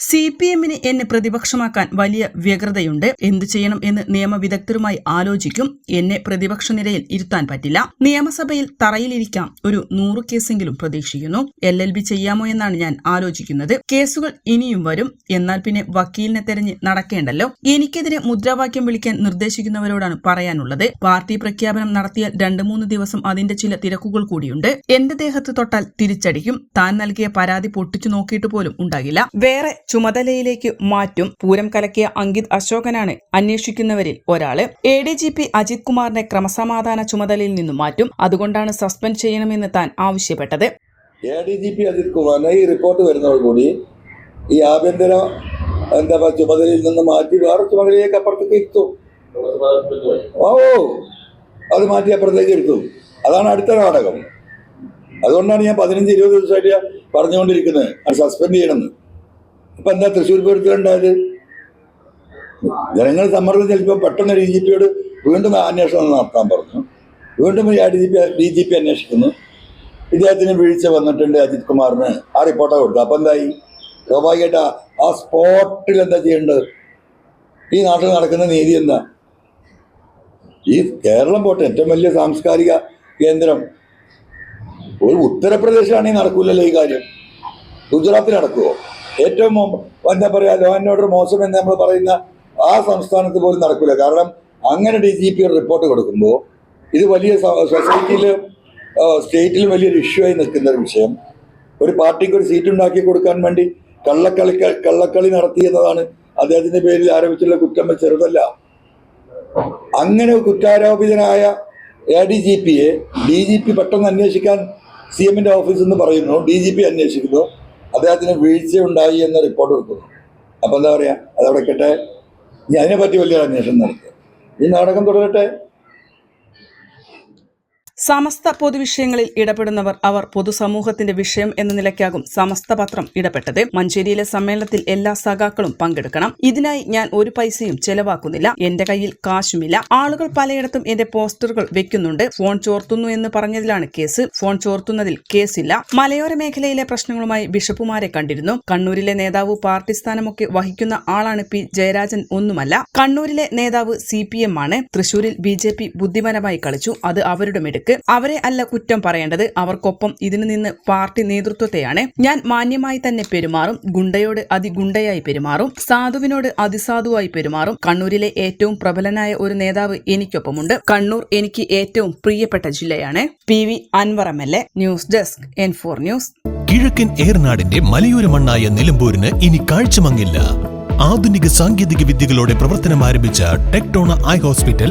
C P എമ്മിന് എന്നെ പ്രതിപക്ഷമാക്കാൻ വലിയ വ്യഗ്രതയുണ്ട്. എന്തു ചെയ്യണം എന്ന് നിയമവിദഗ്ധരുമായി ആലോചിക്കും. എന്നെ പ്രതിപക്ഷ നിരയിൽ ഇരുത്താൻ പറ്റില്ല. നിയമസഭയിൽ തറയിലിരിക്കാം ഒരു നൂറ് കേസെങ്കിലും പ്രതീക്ഷിക്കുന്നു. എൽ എൽ ബി ചെയ്യാമോ എന്നാണ് ഞാൻ ആലോചിക്കുന്നത്. കേസുകൾ ഇനിയും വരും. എന്നാൽ പിന്നെ വക്കീലിനെ തെരഞ്ഞ് നടക്കേണ്ടല്ലോ. എനിക്കെതിരെ മുദ്രാവാക്യം വിളിക്കാൻ നിർദ്ദേശിക്കുന്നവരോടാണ് പറയാനുള്ളത്. പാർട്ടി പ്രഖ്യാപനം നടത്തിയാൽ രണ്ടു മൂന്ന് ദിവസം അതിന്റെ ചില തിരക്കുകൾ കൂടിയുണ്ട്. എന്റെ ദേഹത്ത് തൊട്ടാൽ തിരിച്ചടിക്കും. താൻ നൽകിയ പരാതി പൊട്ടിച്ചു നോക്കിയിട്ട് പോലും ഉണ്ടാകില്ല. വേറെ ചുമതലയിലേക്ക് മാറ്റും പൂരം കലക്കിയ അങ്കിത് അശോകനാണ്. അന്വേഷിക്കുന്നവരിൽ ഒരാൾ A D G P Ajith കുമാറിനെ ക്രമസമാധാന ചുമതലയിൽ നിന്നും മാറ്റും. അതുകൊണ്ടാണ് സസ്പെൻഡ് ചെയ്യണമെന്ന് താൻ ആവശ്യപ്പെട്ടത്. A D G P Ajith കുമാറിനെ ഈ റിപ്പോർട്ട് വരുന്നതോടുകൂടി ഈ ആഭ്യന്തര എന്താ പറയുക ചുമതലയിൽ നിന്ന് മാറ്റി വേറെ ചുമതലയിലേക്ക് അപ്പുറത്തേക്ക് ഇരുത്തും. ഓ അത് മാറ്റി അപ്പുറത്തേക്ക് ഇരുത്തും. അതാണ് അടുത്ത നാടകം. അതുകൊണ്ടാണ് ഞാൻ പതിനഞ്ച് ഇരുപത് ദിവസമായിട്ട് പറഞ്ഞുകൊണ്ടിരിക്കുന്നത്. അത് സസ്പെൻഡ് ചെയ്യണമെന്ന്. ഇപ്പം എന്താ തൃശ്ശൂർ പൂരത്തിൽ ഉണ്ടായത് ജനങ്ങൾ സമ്മർദ്ദം ചെലുമ്പോൾ പെട്ടെന്ന് ഡി ജി പിയോട് വീണ്ടും അന്വേഷണം നടത്താൻ പറഞ്ഞു. വീണ്ടും D G P D G P അന്വേഷിക്കുന്നു. ഇദ്ദേഹത്തിന് വീഴ്ച വന്നിട്ടുണ്ട് അജിത് കുമാറിന്. ആ റിപ്പോർട്ടാ കൊടുത്തു അപ്പം എന്തായി? സ്വാഭാവികമായിട്ട് ആ സ്പോട്ടിൽ എന്താ ചെയ്യേണ്ടത്? ഈ നാട്ടിൽ നടക്കുന്ന നീതി എന്താ? ഈ കേരളം പോട്ടെ ഏറ്റവും വലിയ സാംസ്കാരിക കേന്ദ്രം. ഒരു ഉത്തർപ്രദേശാണെങ്കിൽ നടക്കൂലല്ലോ ഈ കാര്യം. ഗുജറാത്തിൽ നടക്കുമോ ഏറ്റവും എന്താ പറയുക ലോ ആൻഡ് ഓർഡർ മോശം എന്ന് നമ്മൾ പറയുന്ന ആ സംസ്ഥാനത്ത് പോലും നടക്കില്ല കാരണം അങ്ങനെ ഡി ജി പി റിപ്പോർട്ട് കൊടുക്കുമ്പോൾ ഇത് വലിയ സൊസൈറ്റിയിൽ സ്റ്റേറ്റിൽ വലിയൊരു ഇഷ്യൂ ആയി നിൽക്കുന്ന ഒരു വിഷയം. ഒരു പാർട്ടിക്ക് ഒരു സീറ്റ് ഉണ്ടാക്കി കൊടുക്കാൻ വേണ്ടി കള്ളക്കളി കള്ളക്കളി നടത്തി എന്നതാണ് അദ്ദേഹത്തിന്റെ പേരിൽ ആരോപിച്ചുള്ള കുറ്റം ചെറുതല്ല. അങ്ങനെ കുറ്റാരോപിതനായ എ ഡി ജി പിയെ ഡി ജി പി പെട്ടെന്ന് അന്വേഷിക്കാൻ സി എമ്മിന്റെ ഓഫീസിൽ നിന്ന് പറയുന്നു. ഡി ജി പി അന്വേഷിക്കുന്നു. അദ്ദേഹത്തിന് വീഴ്ച ഉണ്ടായി എന്ന റിപ്പോർട്ട് കൊടുക്കുന്നു. അപ്പം എന്താ പറയുക അതവിടെ കെട്ടെ? ഇനി അതിനെപ്പറ്റി വലിയൊരു അന്വേഷണം നടത്തുക ഈ നാടകം തുടരട്ടെ? സമസ്ത പൊതുവിഷയങ്ങളിൽ ഇടപെടുന്നവർ അവർ പൊതുസമൂഹത്തിന്റെ വിഷയം എന്ന നിലയ്ക്കാകും സമസ്ത പത്രം ഇടപെട്ടത്. മഞ്ചേരിയിലെ സമ്മേളനത്തിൽ എല്ലാ സഖാക്കളും പങ്കെടുക്കണം. ഇതിനായി ഞാൻ ഒരു പൈസയും ചെലവാക്കുന്നില്ല. എന്റെ കയ്യിൽ കാശുമില്ല. ആളുകൾ പലയിടത്തും എന്റെ പോസ്റ്ററുകൾ വെക്കുന്നുണ്ട്. ഫോൺ ചോർത്തുന്നു എന്ന് പറഞ്ഞതിലാണ് കേസ്. ഫോൺ ചോർത്തുന്നതിൽ കേസില്ല. മലയോര മേഖലയിലെ പ്രശ്നങ്ങളുമായി ബിഷപ്പുമാരെ കണ്ടിരുന്നു. കണ്ണൂരിലെ നേതാവ് പാർട്ടി സ്ഥാനമൊക്കെ വഹിക്കുന്ന ആളാണ് പി. ജയരാജൻ ഒന്നുമല്ല. കണ്ണൂരിലെ നേതാവ് സി. പി. എം. ആണ്. തൃശൂരിൽ ബി. ജെ. പി ബുദ്ധിപരമായി കളിച്ചു. അത് അവരുടെ മിടുക്ക്. അവരെ അല്ല കുറ്റം പറയേണ്ടത് അവർക്കൊപ്പം ഇതിനു നിന്ന് പാർട്ടി നേതൃത്വത്തെയാണ്. ഞാൻ മാന്യമായി തന്നെ പെരുമാറും ഗുണ്ടയോട് അതിഗുണ്ടയായി പെരുമാറും സാധുവിനോട് അതിസാധുവായി പെരുമാറും. കണ്ണൂരിലെ ഏറ്റവും പ്രബലനായ ഒരു നേതാവ് എനിക്കൊപ്പമുണ്ട്. കണ്ണൂർ എനിക്ക് ഏറ്റവും പ്രിയപ്പെട്ട ജില്ലയാണ്. P V Anvar M L A news desk N four news. കിഴക്കൻ ഏർനാടിന്റെ മലയോര മണ്ണായ നിലമ്പൂരിന് ഇനി കാഴ്ചമങ്ങില്ല. ആധുനിക സാങ്കേതിക വിദ്യകളോടെ പ്രവർത്തനം ആരംഭിച്ച ടെക്ടോണ ഐ ഹോസ്പിറ്റൽ